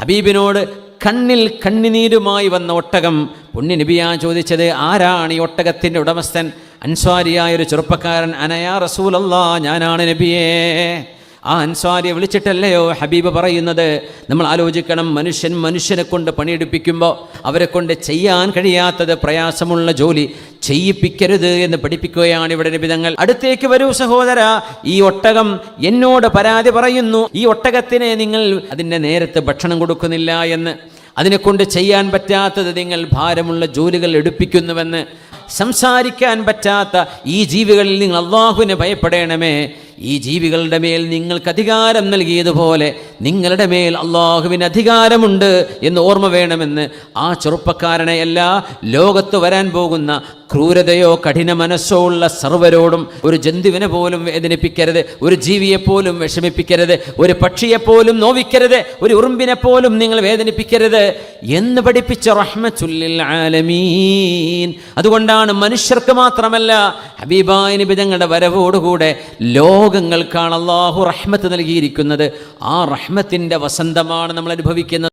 ഹബീബിനോട് കണ്ണിൽ കണ്ണിനീരുമായി വന്ന ഒട്ടകം. പുണ്യ നബിയാ ചോദിച്ചത് ആരാണ് ഈ ഒട്ടകത്തിന്റെ ഉടമസ്ഥൻ? അൻസ്വാരിയായ ഒരു ചെറുപ്പക്കാരൻ അനയാ റസൂലല്ലാ ഞാനാണ് നബിയേ. ആ അൻസ്വാരിയെ വിളിച്ചിട്ടല്ലയോ ഹബീബ് പറയുന്നത്? നമ്മൾ ആലോചിക്കണം മനുഷ്യൻ മനുഷ്യനെ കൊണ്ട് പണിയെടുപ്പിക്കുമ്പോൾ അവരെ കൊണ്ട് ചെയ്യാൻ കഴിയാത്തത് പ്രയാസമുള്ള ജോലി. ചെയ്യിപ്പിക്കരുത് എന്ന് പഠിപ്പിക്കുകയാണ് ഇവിടെ നിബിതങ്ങൾ അടുത്തേക്ക് വരൂ സഹോദര ഈ ഒട്ടകം എന്നോട് പരാതി പറയുന്നു. ഈ ഒട്ടകത്തിനെ നിങ്ങൾ അതിന്റെ നേരത്തെ ഭക്ഷണം കൊടുക്കുന്നില്ല എന്ന്. അതിനെക്കൊണ്ട് ചെയ്യാൻ പറ്റാത്തത് നിങ്ങൾ ഭാരമുള്ള ജോലികൾ എടുപ്പിക്കുന്നുവെന്ന്. സംസാരിക്കാൻ പറ്റാത്ത ഈ ജീവികളിൽ നിങ്ങൾ അള്ളാഹുവിനെ ഭയപ്പെടണമേ. ഈ ജീവികളുടെ മേൽ നിങ്ങൾക്ക് അധികാരം നൽകിയതുപോലെ നിങ്ങളുടെ മേൽ അള്ളാഹുവിന് അധികാരമുണ്ട് എന്ന് ഓർമ്മ വേണമെന്ന് ആ ചെറുപ്പക്കാരനെ എല്ലാ ലോകത്ത് വരാൻ പോകുന്ന ക്രൂരതയോ കഠിന മനസ്സോ ഉള്ള സർവരോടും ഒരു ജന്തുവിനെ പോലും വേദനിപ്പിക്കരുത് ഒരു ജീവിയെപ്പോലും വിഷമിപ്പിക്കരുത് ഒരു പക്ഷിയെപ്പോലും നോവിക്കരുത് ഒരു ഉറുമ്പിനെ പോലും നിങ്ങൾ വേദനിപ്പിക്കരുത് എന്ന് പഠിപ്പിച്ച റഹ്മത്തുല്ലിൽ ആലമീൻ. അതുകൊണ്ടാണ് മനുഷ്യർക്ക് മാത്രമല്ല ഹബീബായ നിബിതങ്ങളുടെ വരവോടുകൂടെ ലോകങ്ങൾക്കാണ് അള്ളാഹു റഹ്മത്ത് നൽകിയിരിക്കുന്നത്. ആ റഹ്മത്തിന്റെ വസന്തമാണ് നമ്മൾ അനുഭവിക്കുന്നത്.